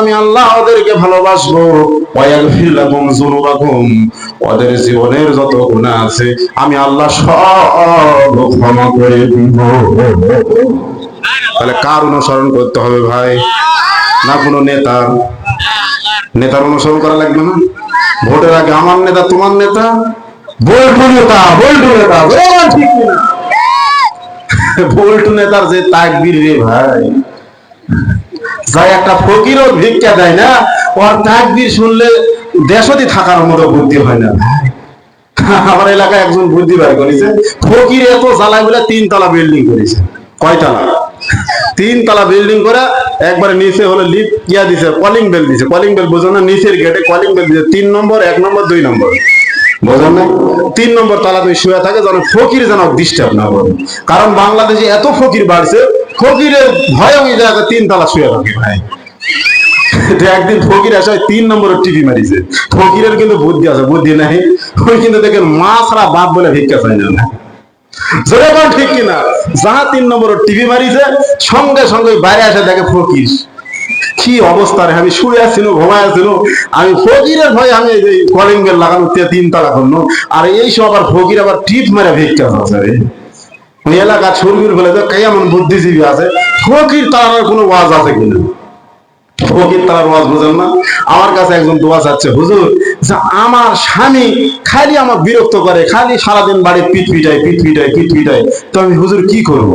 আমি আল্লাহ ওদেরকে ভালোবাসবো। ওদের জীবনের যত গুনাহ আছে, আমি আল্লাহ সব ক্ষমা করে দিব। তাহলে কার অনুসরণ করতে হবে ভাই? না কোনো নেতা নেতার অনুসরণ করা লাগবে না? ভোটের আগে আমার নেতা, তোমার নেতা? বল্টু নেতা বল্টু নেতা ঠিক কিনা বল্টু নেতার যে তাকবীর রে ভাই। যাই একটা ফকিরও ভিক্ষা দেয় না, ওর তাকবীর শুনলে দেশতি থাকার মতো বুদ্ধি হয় না। আমার এলাকায় একজন বুদ্ধি বার করেছে, ফকির এত জ্বালায় বলে তিনতলা বিল্ডিং করেছে, কয়তলা? তিনতলা বিল্ডিং করে একবারে নিচে হলো লিফট কিয়া দিছে কলিং বেল দিছে। কলিং বেল বোঝো না, নিচের গেটে কলিং বেল দিছে। তিন নম্বর, এক নম্বর, দুই নম্বর। বোঝেন না? তিন নম্বর তালা তুই শুয়ে থাকে যেন ফকির যেন ডিস্টার্ব না করে। কারণ বাংলাদেশে এত ফকির বাড়ছে ফকিরের ভয়ে জায়গায় তিন তালা শুয়ে থাকে ভাই। একদিন ফকির আসে তিন নম্বরের টিভি মারিছে। ফকিরের কিন্তু বুদ্ধি আছে, বুদ্ধি নাই। ওই কিন্তু দেখেন মা ছাড়া বাপ বলে ভিক্ষা চাই না বল ঠিক কিনা? যাহা তিন নম্বরের টিভি মারিছে, সঙ্গে সঙ্গে বাইরে আসে দেখে ফকির। কি অবস্থা রে, আমি শুয়ে আসছিল ঘুমায় আসছিল আমি ফকিরের ভয়ে আমি এই কলিং বেল লাগানো তিন তালা করল আর এই সব আবার ফকির আবার টিপ মেরে ভিক্ষা আছে ওই এলাকা ছুরবির বলে যে কেমন বুদ্ধিজীবী আছে, ফকির তারার কোনো ওয়াজ আছে কিনা? ফকির তারার ওয়াজ বুঝেন না। আমার কাছে একজন দোয়া চাচ্ছে, হুজুর, যে আমার স্বামী খালি আমার বিরক্ত করে, খালি সারাদিন বাড়ি পিট পিটায় পিট পিটায় পিট পিটায় তো আমি হুজুর কি করব?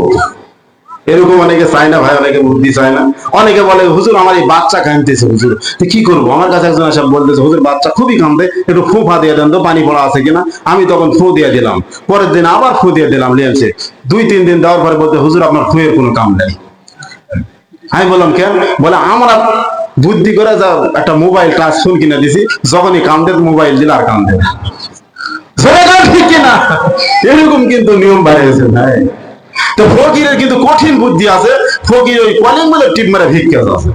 এরকম অনেকে চায় না, ভাই অনেকে বুদ্ধি চায় না। অনেকে বলে, হুজুর, আমার এই বাচ্চা কাঁদতেছে, হুজুর। কি করব? আমার কাছে একজন এসে বলতেছে, হুজুর, বাচ্চা খুবই কান্দে একটু ফু ফা দিয়ে দেন তো, পানি পড়া আছে কিনা? আমি তখন ফু দিয়ে দিলাম। পরের দিন আবার ফু দিয়ে দিলাম লিয়েছে দুই, তিন দিন দেওয়ার পরে বলতে, হুজুর, আপনার ফুয়ের কোনো কাম নেই। আমি বললাম, কেন? বলে, আমরা বুদ্ধি করে যা, একটা মোবাইল টাচ ফোন কিনে দিছি, যখনই কান্দে, মোবাইল দিলে আর কান্দে না। এরকম কিন্তু নিয়ম বাড়িয়েছে ভাই। তো ফকিরের কিন্তু কঠিন বুদ্ধি আছে। ফকির ওই কলিং বলে টিপ মারে ভিক্ষা আছে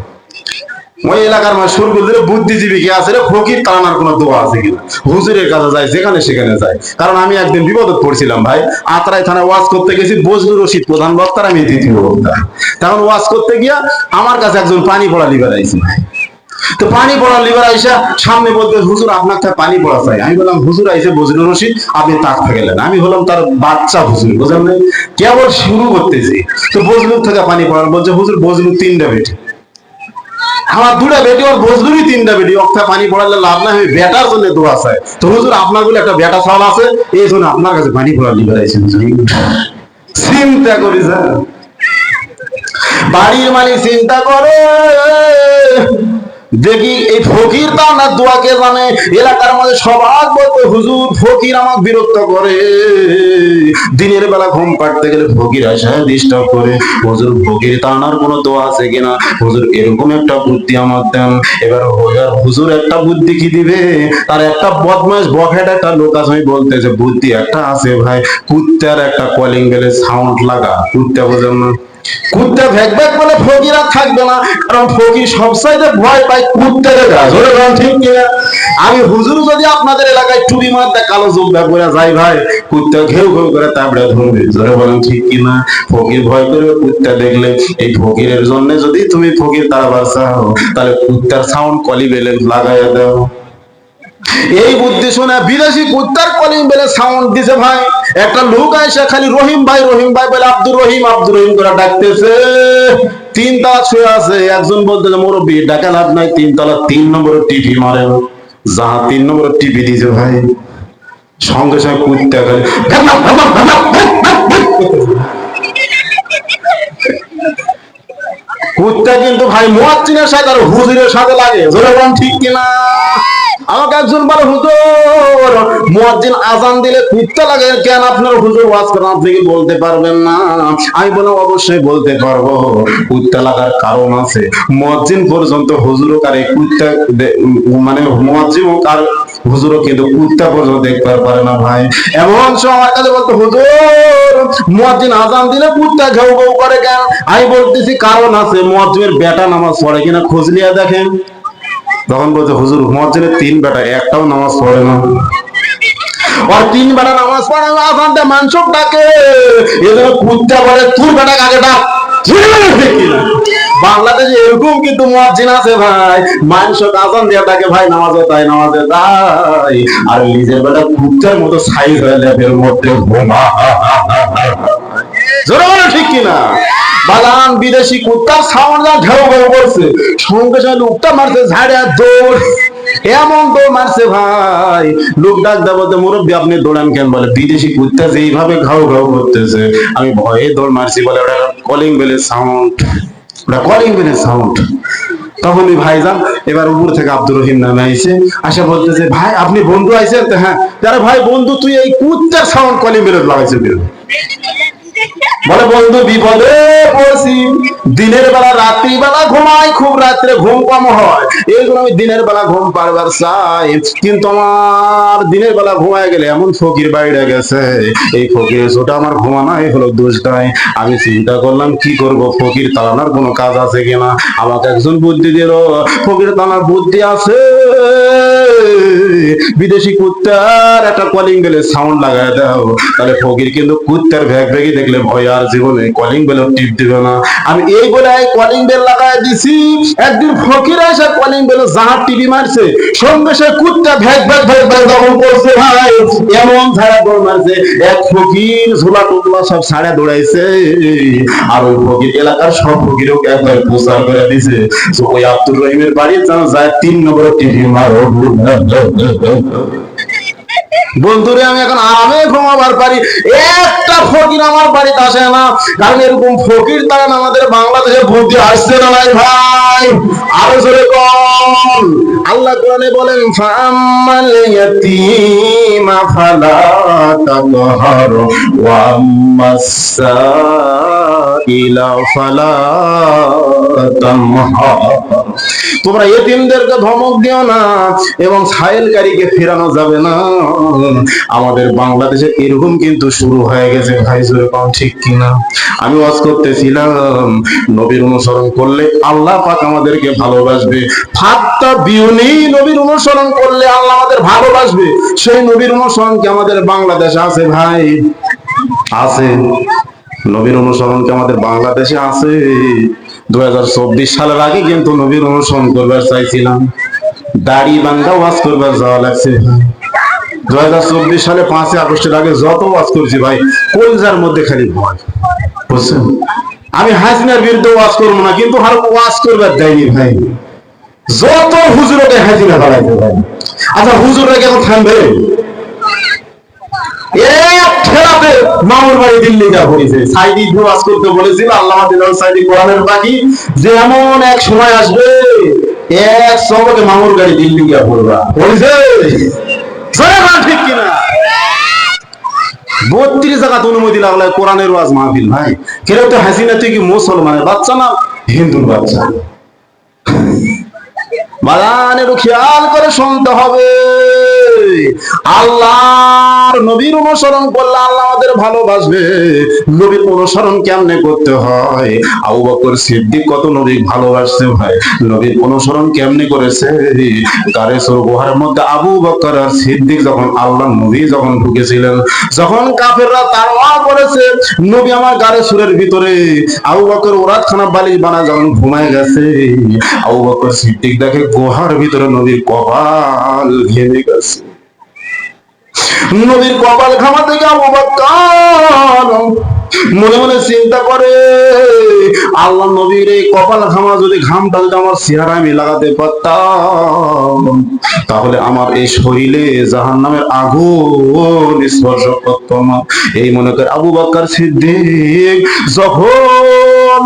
ওই এলাকার মানে সুরগুল দিলে, বুদ্ধিজীবী কে আছে রে? ফকির তাড়ানোর কোনো দোয়া আছে কিনা? হুজুরের কাছে যায়, যেখানে সেখানে যায়। কারণ আমি একদিন বিপদে পড়ছিলাম ভাই। আত্রাই থানায় ওয়াজ করতে গেছি, বজলুর রশিদ প্রধান বক্তার, আমি দ্বিতীয় বক্তা। তখন ওয়াজ করতে গিয়া আমার কাছে একজন পানি পড়া লিবার আইছে তো পানি পড়া লিবার আইসা সামনে বলতে, হুজুর, আপনার কাছে পানি পড়া চাই আমি বললাম, হুজুর আইসে বজলুর রশিদ, আপনি তাক গেলেন আমি হলাম তার বাচ্চা হুজুর, বুঝলেন না? কেবল শুরু করতেছি। তো বজলুর থেকে পানি পড়ার বলছে, হুজুর বজলুর তিনটা বেটে। আমার দুটা বেটি, ওর বজলুরই তিনটা বেটি। অক্টা পানি পড়ালে লাভ না আমি বেটার জন্য দোয়া চাই। তো হুজুর, আপনার বলে একটা বেটা চাল আছে, এই জন্য আপনার কাছে পানি পড়া লিবার হুজুর চিন্তা করি স্যার বাড়ির মালিক চিন্তা করে। দেখি এই ফকির তা না দোয়াকে জানে, এলাকার মধ্যে সবার বলতো হুজুর ফকির আমাক বিরক্ত করে। দিনের বেলা ঘুম পাড়তে গেলে ফকির আসে ডিস্টার্ব করে। হুজুর, ফকির তানার কোনো দোয়া আছে কিনা? হুজুর, এরকম একটা বুদ্ধি আমার দেন। এবার হোজার একটা বুদ্ধি কি দিবে? তার একটা বদমাস বকেট একটা লোক আছে আমি বলতে যে বুদ্ধি একটা আছে ভাই, কুত্তার একটা কলিং বেলে সাউন্ড লাগা। কুত্তা বোঝেন না। কুত্তা ভ্যাক ভ্যাক বলে ফকির থাকবে না। কারণ ফকির সবসাইডে ভয় পায় কুত্তারে গাছ ওরে বলেন, ঠিক কিনা? আমি হুজুর যদি আপনাদের এলাকায় টুবি মারতে কালো জুব্বা করে যাই ভাই, কুত্তা ঘেউ ঘেউ করে তাবড়ে ধরবে। জোরে বলেন, ঠিক কিনা? ফকির ভয় করবে কুত্তা দেখলে এই ফকিরের জন্য যদি তুমি ফকির তারা বাঁচাও তাহলে কুত্তার সাউন্ড কলি বেলে লাগাইয়া দাও। এই বুদ্ধি শুনে বিদেশি কুত্তার কলিং বেলে সাউন্ড দিছে ভাই। একটা লোক আইসা খালি রহিম ভাই রহিম ভাই বলে, আব্দুর রহিম আব্দুর রহিম করে ডাকতেছে। তিন তালা ছুঁয়ে আছে, একজন বলতেছে মুরব্বী ডাকা লাভ নাই। তিন তলা তিন নম্বরের টিভি মারে। যাহা তিন নম্বরের টিভি দিছে ভাই। সঙ্গে সঙ্গে কুত্তা খালি কুত্তা কিন্তু ভাই মুয়াজ্জিনের সাথে আর হুজুরের সাথে লাগে। জোরে ঠিক কিনা? আমাকে একজন বলে, হুজুর, মুয়াজ্জিন আজান দিলে কুত্তা লাগে কেন? আপনার হুজুর ওয়াজ করেন, আপনি কি বলতে পারবেন না? আমি বললাম, অবশ্যই বলতে পারব। কুত্তা লাগার কারণ আছে। মুয়াজ্জিন পর্যন্ত হুজুর কারে কুত্তা মানে মুয়াজ্জিন ও কার হুজুরও কিন্তু কুত্তা পর্যন্ত দেখতে পারে না ভাই। এমন সময় আমার কাছে বলতো, হুজুর, মুয়াজ্জিন আজান দিলে কুত্তা ঘেউ ঘেউ করে কেন? আমি বলতেছি, কারণ আছে, মুয়াজ্জিনের বেটা নামাজ পড়ে কিনা খোঁজ নিয়ে দেখেন। তখন বলছে, হুজুর মুয়াজ্জিনের তিন বেটা, একটাও নামাজ পড়ে না। আর তিন বেটা নামাজ পড়ে না আজান দিয়ে মানসব ডাকে। বলে, তোর বেটা কাকে ডাক? বাংলাদেশে এরকম কিন্তু মুয়াজ্জিন আছে ভাই। মানুষ আজান দিয়ে ডাকে, ভাই, নামাজে তাই নামাজে তাই। আর নিজের বেলা কুত্তার মতো সাইজ হয়ে লেপের মধ্যে ঘুমা। জোরে বলো ঠিক কিনা? বাগান বিদেশি সাউন্ড যা করছে সঙ্গে সঙ্গে লোকটা মারছে ঝাড়ে দৌড়। এমন দৌড় মারছে ভাই। লোক ডাক মুরব্বী, আপনি দৌড়ান কেন বলে? বিদেশি কুত্তা যেইভাবে ঘাউ ঘাউ করতেছে। আমি ভয়ে দৌড় মারছি বলে ওটা কলিং বেলের সাউন্ড ওটা কলিং বেলের সাউন্ড তখনই ভাইজান এবার উপর থেকে আব্দুর রহিম নামে আইছে। আসে বলতেছে, ভাই, আপনি বন্ধু আইছেন হ্যাঁ। যারা ভাই, বন্ধু, তুই এই কুত্তার সাউন্ড কলিং বেলের লাগাইছে বলে, বন্ধু, বিপদে পড়ছি। দিনের বেলা, রাত্রি বেলা ঘুমাই, খুব রাত্রে ঘুম কম হয়। এই জন্য আমি দিনের বেলা ঘুম পারবার চাই। কিন্তু আমার দিনের বেলা ঘুমায় গেলে এমন ফকির বাইরে গেছে। এই ফকির ওটা আমার ঘুমানোই হলো দোষটাই। আমি চিন্তা করলাম, কি করব? ফকির তাড়ানোর কোনো কাজ আছে কিনা? আমাকে একজন বুদ্ধি দিল। ফকির তাড়ানোর বুদ্ধি আছে। বিদেশি কুত্তার একটা কলিং বেলের সাউন্ড লাগায় দাও। তাহলে ফকির কিন্তু কুত্তার ভ্যাগ ভ্যাগি দেখলে ভয় আর জীবনে কলিং বেল টিপ দিবে না। আমি এই বলে কলিং বেল লাগায় দিছি। একদিন ফকির এসে কলিং বেল যাহা টিভি মারছে, সঙ্গে সে কুত্তা ভ্যাগ ভ্যাগ ভ্যাগ ভ্যাগ দমন করছে ভাই। এমন ছাড়া দৌড় মারছে। এক ফকির ঝোলা টোপলা সব ছাড়া দৌড়াইছে। আর ওই ফকির এলাকার সব ফকিরও একবার প্রচার করে দিছে। ওই আব্দুর রহিমের বাড়ি যায় তিন নম্বর টিভি মারো। বন্ধুরে, আমি এখন আরামে ঘুমাবার পারি। একটা ফকির আমার বাড়িতে আসে না। কারণ এরকম ফকির তারা আমাদের বাংলাদেশে বুদ্ধি আসছে না ভাই ভাই? আরও জোরে কম আল্লাহ কোরআনে বলেন ফাম্মাল ইয়াতিমা ফালা তাকহার ওয়া সাইলা ফালা তামহার তোমরা এতিমদেরকে ধমক দিও না এবং সাহেলকারীকে ফেরানো যাবে না। আমাদের বাংলাদেশে এরকম কিন্তু শুরু হয়ে গেছে ভাই, জোরে পাও ঠিক কিনা? আমি ওয়াজ করতেছিলাম, নবীর অনুসরণ করলে আল্লাহ পাক আমাদেরকে ভালোবাসবে। ফাত্তা বিউনি, নবীর অনুসরণ করলে আল্লাহ আমাদের ভালোবাসবে। সেই নবীর অনুসরণ কি আমাদের বাংলাদেশে আছে ভাই? আছে। নবীর অনুসরণ কি আমাদের বাংলাদেশে আছে? দুই সালের আগে কিন্তু নবীর অনুসরণ করবার চাইছিলাম। দাড়ি বাঙ্গা ওয়াজ করবার যাওয়া লাগছে। দু হাজার চব্বিশ সালে পাঁচই আগস্টের আগে যত ওয়াজ করছি ভাই, কলজার মধ্যে খালি ভয়। বুঝছেন? আমি হাসিনার বিরুদ্ধে ওয়াজ করব না, কিন্তু আর ওয়াজ করবার দেয়নি ভাই। যত হুজুরকে হাসিনা বাড়াইতে ভাই। আচ্ছা হুজুররা কেন থামবে? এক মামুর বাড়ি দিল্লি যা। হয়েছে সাইদি ওয়াজ করতে বলেছিল, আল্লাহ দিলাম সাইদি কোরআনের পাখি যে এমন এক সময় আসবে, এক সবকে মামুর গাড়ি দিল্লি গিয়া পড়বা। জোরে ঠিক কিনা? বত্রিশ জায়গাতে অনুমতি লাগল কোরআনের ওয়াজ মাহফিল, ভাই। কেউ তো হাসিনা তুই কি মুসলমানের বাচ্চা না হিন্দুর বাচ্চা? বাগানেরও খেয়াল করে শুনতে হবে। আল্লাহর নবীর অনুসরণ করলে আল্লাহ আমাদের ভালোবাসবে। নবীর অনুসরণ কেমনে করতে হয়? আবু বকর সিদ্দিক কত নবী ভালোবাসছে ভাই। নবীর অনুসরণ কেমনে করেছে? গারে গুহার মধ্যে আবু বকর আর সিদ্দিক যখন আল্লাহ নবী যখন ঢুকেছিলেন, যখন কাফেররা তারওয়া করেছে, নবী আমার গারে সুরের ভিতরে। আবু বকর ওরাত খানা বালিশ বানা যখন ঘুমায় গেছে, আবু বকর সিদ্দিক দেখে গুহার ভিতরে নবীর কপাল ঘেমে গেছে। নবীর কপাল ঘামাতে থেকে আবু বকর মনে মনে চিন্তা করে, আল্লাহ নবীর এই কপাল ঘামা যদি ঘামটা যদি আমার চেহারা আমি লাগাতে পারতাম, তাহলে আমার এই শরীরে জাহান নামের আগুন স্পর্শ করতো না। এই মনে করে আবু বাক্কার সিদ্দিক যখন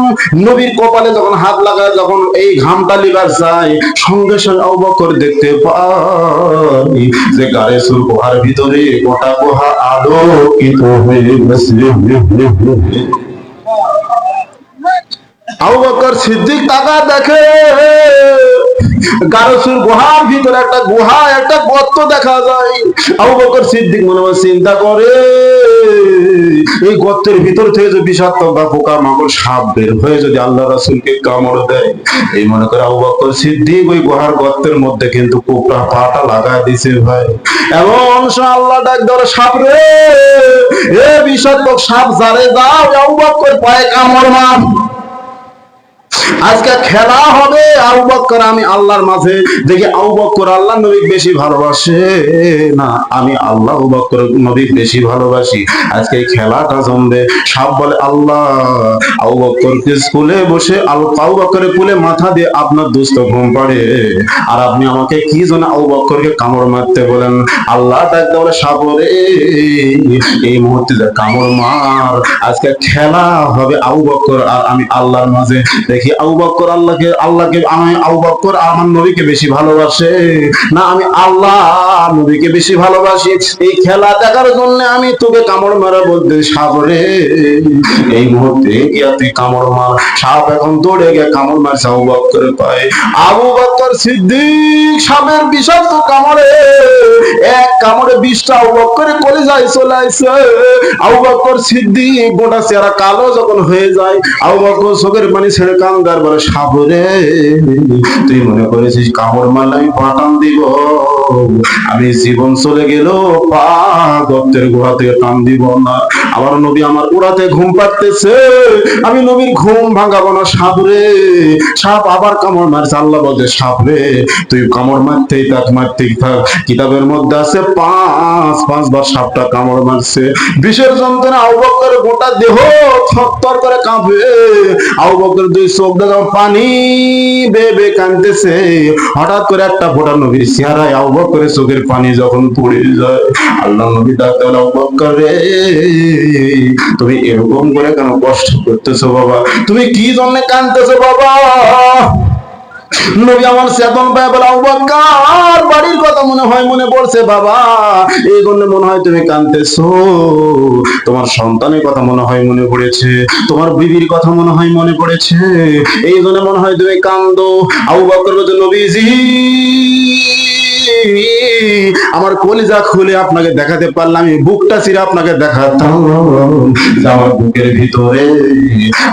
নবীর কপালে যখন হাত লাগায়, যখন এই ঘামটা লিবার যায় সঙ্গে সঙ্গে আবু বকর দেখতে পাই যে গাড়ি সুর গুহার ভিতরে গোটা গুহা আলোকিত হয়ে গেছে। আবু সিদ্দিক তাকা দেখে গারসুর গুহার ভিতরে একটা গুহা একটা গর্ত দেখা যায়। আবু বকর সিদ্দিক মনে মনে চিন্তা করে এই গর্তের ভিতর থেকে যে বিষাক্ত বা পোকা মাকড় সাপ বের হয়ে যদি আল্লাহ রাসুলকে কামড় দেয়, এই মনে করে আবু বকর সিদ্দিক ওই গুহার গর্তের মধ্যে কিন্তু কোপড়া পাটা লাগায় দিছে ভাই। এমন আল্লাহ ডাক ধরে সাপ রে, এ বিষাক্ত সাপ জারে দাও আবু বকর পায়ে কামড় মার। আজকে খেলা হবে বক্কর আমি আল্লাহর মাঝে দেখি বক্কর আল্লাহ নবী বেশি ভালোবাসে না, আমি আল্লাহ বক্কর নবী বেশি ভালোবাসি। আজকে খেলাটা জমবে। সব বলে, আল্লাহ, আবু বক্করকে স্কুলে বসে আল, আবু বক্করের কুলে মাথা দিয়ে আপনার দুস্থ ঘুম পাড়ে। আর আপনি আমাকে কি জন্য আবু বক্করকে কামড় মারতে বলেন? আল্লাহ ডাকতে বলে সাগরে এই মুহূর্তে কামড় মার, আজকে খেলা হবে বক্কর আর আমি আল্লাহর মাঝে। দেখি আবু আল্লাহকে আল্লাহকে আমি আবু আমার নবীকে বেশি ভালোবাসে। না, আমি আল্লাহ নবীকে বেশি ভালোবাসি। এই খেলা দেখার জন্য আমি তোকে কামড় মারা বলতে সাগরে এই মুহূর্তে গিয়া তুই কামড় মার, সাপ এখন দৌড়ে গিয়ে কামড় মারছে আবু বক্করের পায়ে। আবু বক্কর সিদ্দিক সাপের বিষাক্ত কামড়ে, এক কামড়ে বিষটা আবু বক্করের কলে যায় চলে আসছে আবু সিদ্দিক গোটা চেহারা কালো যখন হয়ে যায়, আবু বক্কর চোখের পানি ছেড়ে কান্দার বলে সাগরে তুই মনে করেছিস কামড় মারলে আমি পাঠান দিব। আমি জীবন চলে গেল পা গোড়া থেকে টান দিব না। আমার নবী আমার উড়াতে ঘুম পাড়তেছে। আমি নবীর ঘুম ভাঙাবো না, সাপ রে। সাপ আবার কামড় মারছে, আল্লাহ বলতে সাপ রে, তুই কামড় মারতেই থাক মারতেই থাক। কিতাবের মধ্যে আছে পাঁচ, পাঁচবার সাপটা কামড় মারছে। বিষের যন্ত্রণা আবু বকরের গোটা দেহ থরথর করে কাঁপে। আবু বকরের দুই চোখ পানি, বেবে কানতেছে। হঠাৎ করে একটা ফোটা নবীর চেহারায় আবু করে চোখের পানি যখন পড়ে যায়। আল্লাহ নবী ডাকতে বলে করে তুমি এরকম করে কেন কষ্ট করতেছো বাবা? তুমি কি জন্য কানতেছো বাবা? নবী আমার চেতন পায় বলে আবু বাড়ির কথা মনে হয় মনে পড়ছে, বাবা। এই জন্য মনে হয় তুমি কাঁদতেছো। তোমার সন্তানের কথা মনে হয় মনে পড়েছে, তোমার বিবির কথা মনে হয় মনে পড়েছে। এই জন্য মনে হয় তুমি কান্দো আবু বকর নবীজি আমার কলিজা খুলে আপনাকে দেখাতে পারলাম বুকটা চিরে আপনাকে দেখাতাম। আমার বুকের ভিতরে,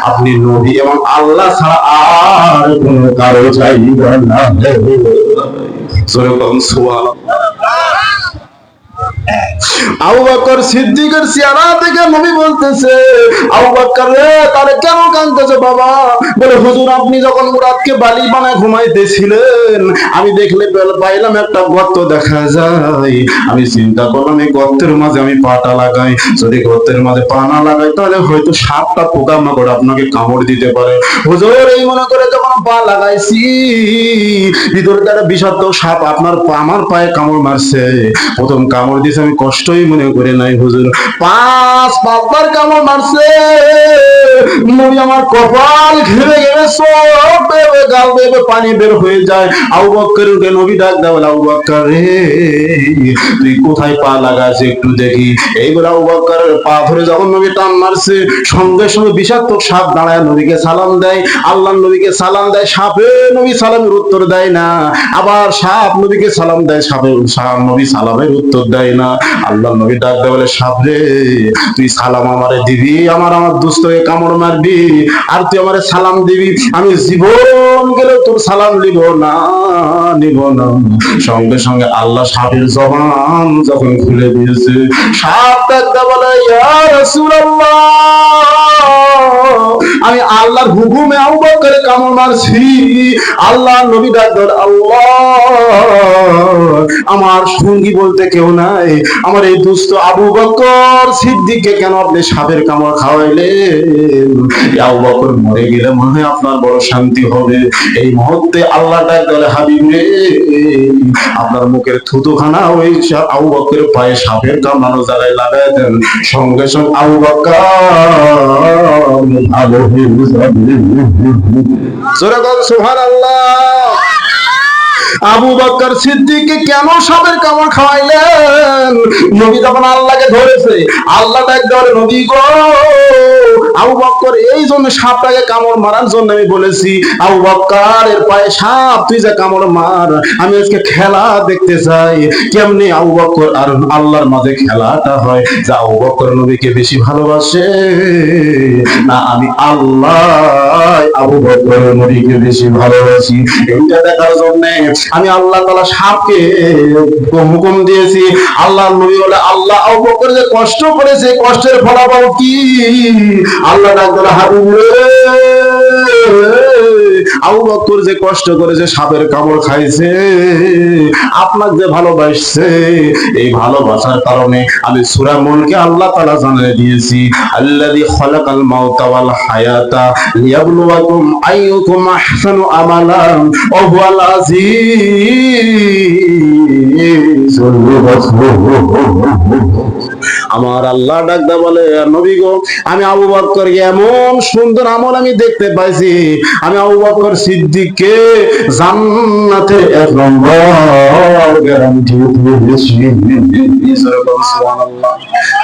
আপনি নদী এবং আল্লাহ ছাড়া আর কোনো কারও চাই না তারে আমি দেখলে পাইলাম একটা গর্ত দেখা যায়। আমি চিন্তা করলাম, এই গর্তের মাঝে আমি পাটা লাগাই। যদি গর্তের মাঝে পা না লাগাই, তাহলে হয়তো সাপটা পোকা মাকড় আপনাকে কামড় দিতে পারে। হুজুর, এই মনে করে যখন পা লাগাইছি, ভিতরে একটা বিষাক্ত সাপ আপনার আমার পায়ে কামড় মারছে। প্রথম কামড় দিয়েছে, আমি কষ্টই মনে করে নাই হুজুর। পাঁচ পাঁচবার কামড় মারছে। নবী আমার কপাল ঘিরে গেলে সব বেবে গাল বেবে পানি বের হয়ে যায়। আবু বক্কর উঠে নবী ডাক দাও আবু বক্কর রে, তুই কোথায় পা লাগাস একটু দেখি। এইবার আবু বক্করের পা ধরে যখন নবী টান মারছে, সঙ্গে সঙ্গে বিষাক্ত সাপ দাঁড়ায় নবীকে সালাম দেয়। আল্লাহ নবীকে সালাম দেয়, সাপে নবী সালামের উত্তর দেয় না। আবার সাপ নবীকে সালাম দেয়, সাপে সাপ নবী সালামের উত্তর দেয় না। আল্লাহ নবী ডাক দেয় বলে সাবরে তুই সালাম আমারে দিবি, আমার আমার দুস্থকে কামড় মারবি, আর তুই আমারে সালাম দিবি, আমি জীবন গেলে তোর সালাম নিব না নিব না। সঙ্গে সঙ্গে আল্লাহ সাপের জবান যখন খুলে দিয়েছে, সাপ দেয় বলে, ইয়া রাসূলুল্লাহ। আমি আল্লাহর হুকুমে আবু বকরে কামড় মারছি। আল্লাহ নবী ডাক্তার আল্লাহ, আমার সঙ্গী বলতে কেউ নাই। আমার এই দুস্থ আবু বকর সিদ্দিককে কেন আপনি সাপের কামড় খাওয়াইলেন? আবু বকর মরে গেলে মনে হয় আপনার বড় শান্তি হবে। এই মুহূর্তে আল্লাহ ডাক বলে হাবিব রে আপনার মুখের থুতুখানা ওই আবু বকরের পায়ে সাপের কামড়ানো জায়গায় লাগাই দেন, সঙ্গে সঙ্গে আবু বকর হয়ে জোরে সুবহানাল্লাহ আবু বকর সিদ্দিককে কেন সাপের কামড় খাওয়াইলেন? নবী যখন আল্লাহকে ধরেছে, আল্লাহ ডাক দেওয়ার নবী গো, আবু বকর এই জন্য সাপটাকে কামড় মারার জন্য আমি বলেছি, আবু বকর এর পায়ে সাপ, তুই যে কামড় মার, আমি আজকে খেলা দেখতে চাই। কেমনি আবু বকর আর আল্লাহর মাঝে খেলাটা হয়? যে আবু বকর নবীকে বেশি ভালোবাসে, না আমি আল্লাহ আবু বকর নবীকে বেশি ভালোবাসি। এইটা দেখার জন্য আমি আল্লাহ তালা সাপকে হুকুম দিয়েছি। আল্লাহ নবী বলে, আল্লাহ বকর যে কষ্ট করেছে কষ্টের ফলাফল কি? আল্লাহ ডাক দিল হাবিব আবু যে কষ্ট করেছে, সাপের কামড় খাইছে, আপনাকে যে ভালোবাসছে, এই ভালোবাসার কারণে আমি সূরা মুলকে আল্লাহ তাআলা জানিয়ে দিয়েছি, আল্লাযী খালাকাল মাউতাওয়াল হায়াতা লিয়াবলুয়াকুম আইয়ুকুম আহসানু হুয়াল আজিজুল আমার আল্লাহ ডাকদা বলে নবী গো, আমি আবু বকর এমন সুন্দর আমল আমি দেখতে পাইছি। আমি আবু বকর সিদ্দিককে জান্নাতে এক নম্বর গ্যারান্টি দিয়েছি।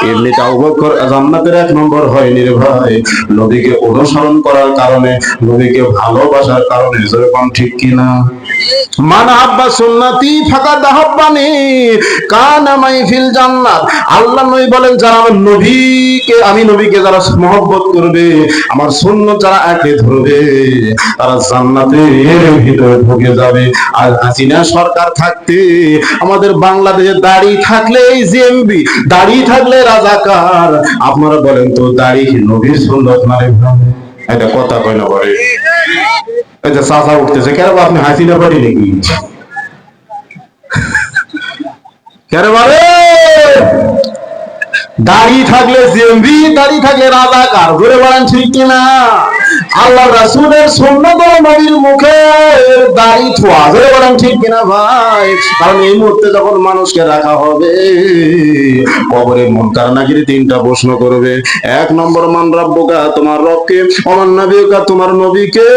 এমনিতে আবু জান্নাতের এক নম্বর হয়নি রে ভাই। নবীকে অনুসরণ করার কারণে, নবীকে ভালোবাসার কারণে যেরকম ঠিক কিনা? মান হাব্বা সুন্নতি ফাকাদ হাব্বানি কানা মাই ফিল জান্নাত। আল্লাহ নবী বলেন, যারা আমার নবীকে, আমি নবীকে যারা মহব্বত করবে, আমার সুন্নত যারা একে ধরবে, তারা জান্নাতের ভিতরে ঢুকে যাবে। আর হাসিনা সরকার থাকতে, আমাদের বাংলাদেশে দাড়ি থাকলে এই জিএমবি, দাড়ি থাকলে রাজাকার। আপনারা বলেন তো, দাড়ি নবীর সুন্নত মানে এটা কথা কয় না বলে। যে চাচা উঠতেছে, কেন আপনি হাসিনা পারি নাকি? কেন বলে দাড়ি থাকলে জেমবি দাড়ি থাকলে রাজা, কার ধরে বলেন ঠিক কিনা? আল্লাহ রাসূলের সুন্নাত ও নবীর মুখে দাড়ি ছোঁয়া, ধরে বলেন ঠিক কিনা ভাই? কারণ এই মুহূর্তে যখন মানুষকে রাখা হবে, কবরে মুনকার নাকির তিনটা প্রশ্ন করবে। এক নম্বর, মান রব্বুকা, তোমার রবকে আমার নবীকা, তোমার নবীকে,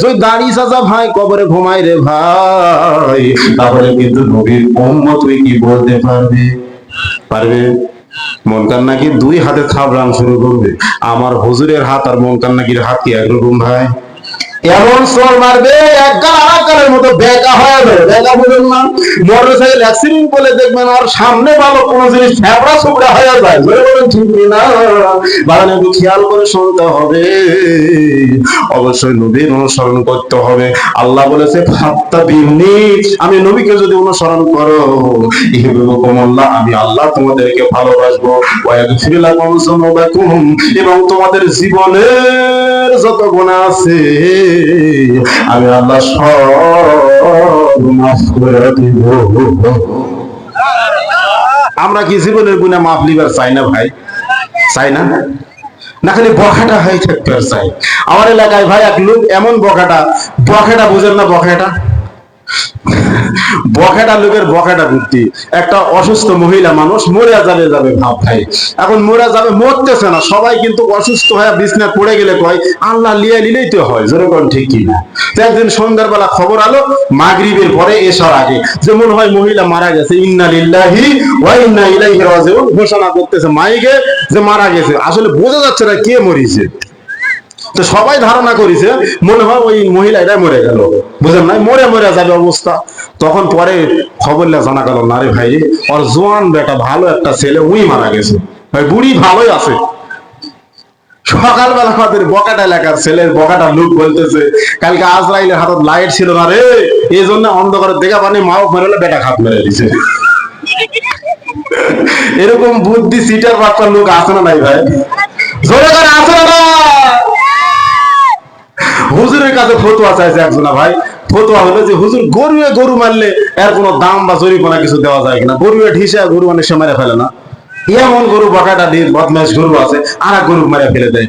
যদি দাড়ি সাজা ভাই, কবরে ঘুমাই রে ভাই, তাহলে কিন্তু নবীর উম্মত তুই কি বলতে পারবে? পারবে? মনকার নাকি দুই হাতে থাবড়ান শুরু করবে। আমার হুজুরের হাত আর মনকান নাকির হাত কি একরকম ভাই? এমন মারবে, এক মতো বেকা হয়ে যাবে। বেকা না অ্যাক্সিডেন্ট করলে দেখবেন আর সামনে ভালো কোনো জিনিস হয়ে যায়। বলেন, ঠিক না? বাগানে একটু খেয়াল করে শুনতে হবে। অবশ্যই নবীর অনুসরণ করতে হবে। আল্লাহ বলেছে ফাত্তা বিমনি আমি নবীকে যদি অনুসরণ করো ইহবিবকুমুল্লাহ আমি আল্লাহ তোমাদেরকে ভালোবাসবো। ওয়া ইয়াগফির লাকুম যুনুবাকুম, এবং তোমাদের জীবনের যত গুনাহ আছে আমি আল্লাহ সব মাফ করে দিব। আমরা কি জীবনের গুণা মাফ লিবার চাই না ভাই? চাই না? না খালি বখাটা হয়ে থাকতে চাই। আমার এলাকায় ভাই এক লোক এমন বখাটা বখাটা বুঝেন না বখাটা? বখাটা লোকের বখাটা বুদ্ধি। একটা অসুস্থ মহিলা মানুষ মরে যাবে যাবে ভাব ভাই। এখন মরে যাবে, মরতেছে না। সবাই কিন্তু অসুস্থ হয়ে বিছনা পড়ে গেলে কয়, আল্লাহ লিয়া নিলেই তো হয়। যেরকম ঠিক কি না? একদিন সন্ধ্যার বেলা খবর আলো, মাগরিবের পরে এসার আগে। যেমন হয় মহিলা মারা গেছে, ইন্না লিল্লাহি ওয়া ইন্না ইলাইহি রাজিউন ঘোষণা করতেছে মাইকে যে মারা গেছে। আসলে বোঝা যাচ্ছে না কে মরিছে। তো সবাই ধারণা করেছে, মনে হয় ওই মহিলাটা মরে গেল। বুঝলেন না? মরে মরে যাবে অবস্থা। তখন পরে খবরটা জানা গেল, না রে ভাই, ওর জোয়ান বেটা ভালো একটা ছেলে উই মারা গেছে। ভাই, বুড়ি ভালোই আছে। সকালবেলা আমাদের বকাটা এলাকার ছেলের বকাটা বলতেছে, কালকে আজরাইলের হাতত লাইট ছিল না রে, এই জন্য অন্ধকারে দেখা পানি মাও মেরে বেটা খাত মেরে দিছে। এরকম বুদ্ধি, সিটার বাচ্চার লোক আছে না নাই ভাই? জোরে করে না? হুজুরের কাছে ফতোয়া চাইছে একজনা, ভাই। ফতোয়া হলো যে, হুজুর, গরুয়ে গরু মারলে এর কোনো দাম বা জরিমানা কিছু দেওয়া যায় কিনা? গরুয়ে ঢিসা গরু অনেক সে মেরে ফেলে না। এমন গরু, বাকাটা দিয়ে বদমাস গরু আছে আর গরু মেরে ফেলে দেয়।